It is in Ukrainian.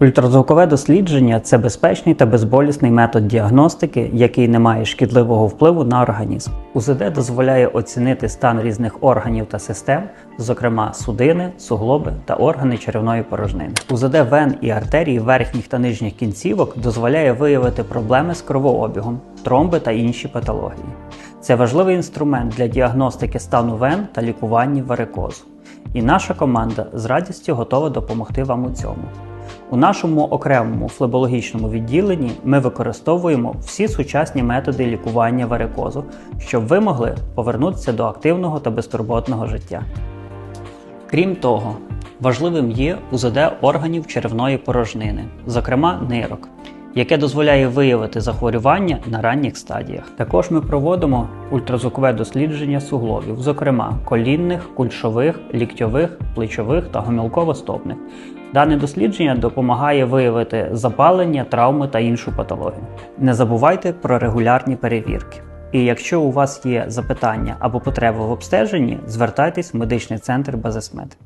Ультразвукове дослідження це безпечний та безболісний метод діагностики, який не має шкідливого впливу на організм. УЗД дозволяє оцінити стан різних органів та систем, зокрема судини, суглоби та органи черевної порожнини. УЗД вен і артерій верхніх та нижніх кінцівок дозволяє виявити проблеми з кровообігом, тромби та інші патології. Це важливий інструмент для діагностики стану вен та лікування варикозу. І наша команда з радістю готова допомогти вам у цьому. У нашому окремому флебологічному відділенні ми використовуємо всі сучасні методи лікування варикозу, щоб ви могли повернутися до активного та безтурботного життя. Крім того, важливим є УЗД органів черевної порожнини, зокрема нирок, яке дозволяє виявити захворювання на ранніх стадіях. Також ми проводимо ультразвукове дослідження суглобів, зокрема колінних, кульшових, ліктьових, плечових та гомілково-стопних. Дане дослідження допомагає виявити запалення, травми та іншу патологію. Не забувайте про регулярні перевірки. І якщо у вас є запитання або потреби в обстеженні, звертайтесь в медичний центр Базисмед.